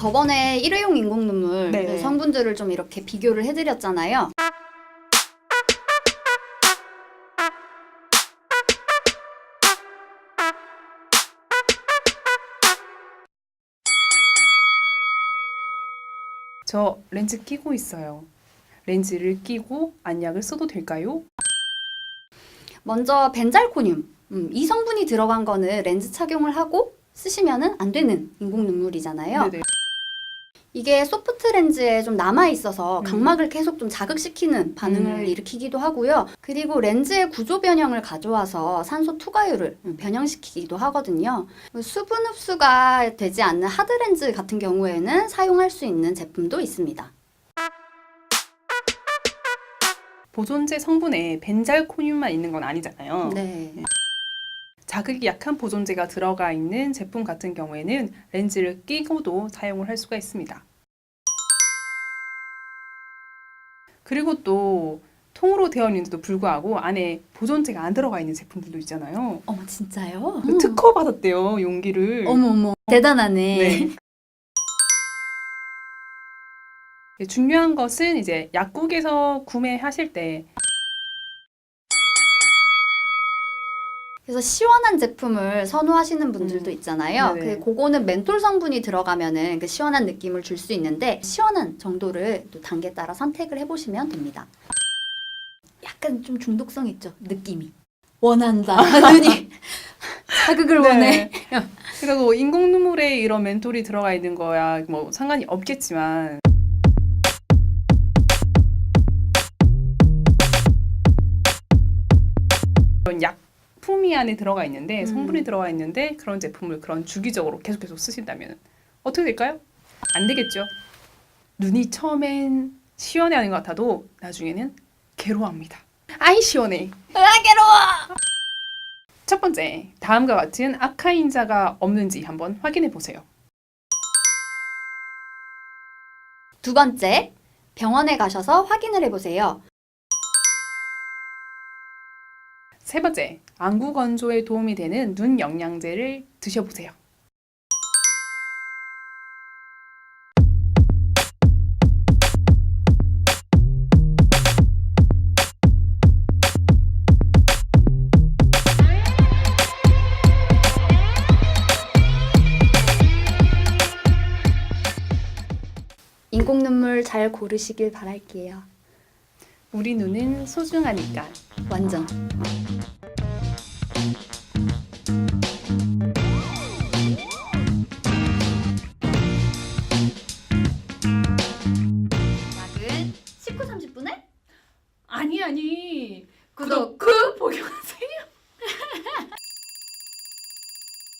저번에 일회용 인공 눈물 네. 그 성분들을 좀 이렇게 비교를 해드렸잖아요. 저 렌즈 끼고 있어요. 렌즈를 끼고 안약을 써도 될까요? 먼저 벤잘코늄 음, 이 성분이 들어간 거는 렌즈 착용을 하고 쓰시면은 안 되는 인공 눈물이잖아요. 네네. 이게 소프트 렌즈에 좀 남아 있어서 음. 각막을 계속 좀 자극시키는 반응을 음. 일으키기도 하고요. 그리고 렌즈의 구조 변형을 가져와서 산소 투과율을 음, 변형시키기도 하거든요. 수분 흡수가 되지 않는 하드 렌즈 같은 경우에는 사용할 수 있는 제품도 있습니다. 보존제 성분에 벤잘코늄만 있는 건 아니잖아요. 네. 자극이 약한 보존제가 들어가 있는 제품 같은 경우에는 렌즈를 끼고도 사용을 할 수가 있습니다. 그리고 또 통으로 되어 있는데도 불구하고 안에 보존제가 안 들어가 있는 제품들도 있잖아요. 어머 진짜요? 그 특허 받았대요, 용기를. 어머 어머 대단하네. 네. 중요한 것은 이제 약국에서 구매하실 때 그래서 시원한 제품을 선호하시는 분들도 음. 있잖아요. 네네. 그 그거는 멘톨 성분이 들어가면은 그 시원한 느낌을 줄 수 있는데 시원한 정도를 또 단계 따라 선택을 해보시면 됩니다. 약간 좀 중독성 있죠 느낌이 원한다 눈이 자극을 원해. 네. 그래서 뭐 인공 눈물에 이런 멘톨이 들어가 있는 거야 뭐 상관이 없겠지만 약 품이 안에 들어가 있는데 음. 성분이 들어가 있는데 그런 제품을 그런 주기적으로 계속 계속 쓰신다면 어떻게 될까요? 안 되겠죠. 눈이 처음엔 시원해하는 것 같아도 나중에는 괴로워합니다. 아이 시원해. 아 괴로워. 첫 번째, 다음과 같은 아카인자가 없는지 한번 확인해 보세요. 두 번째 병원에 가셔서 확인을 해보세요. 세 번째, 안구 건조에 도움이 되는 눈 영양제를 드셔보세요. 인공 눈물 잘 고르시길 바랄게요. 우리 눈은 소중하니까. 완전. 아니 아니. 구독, 그 보경.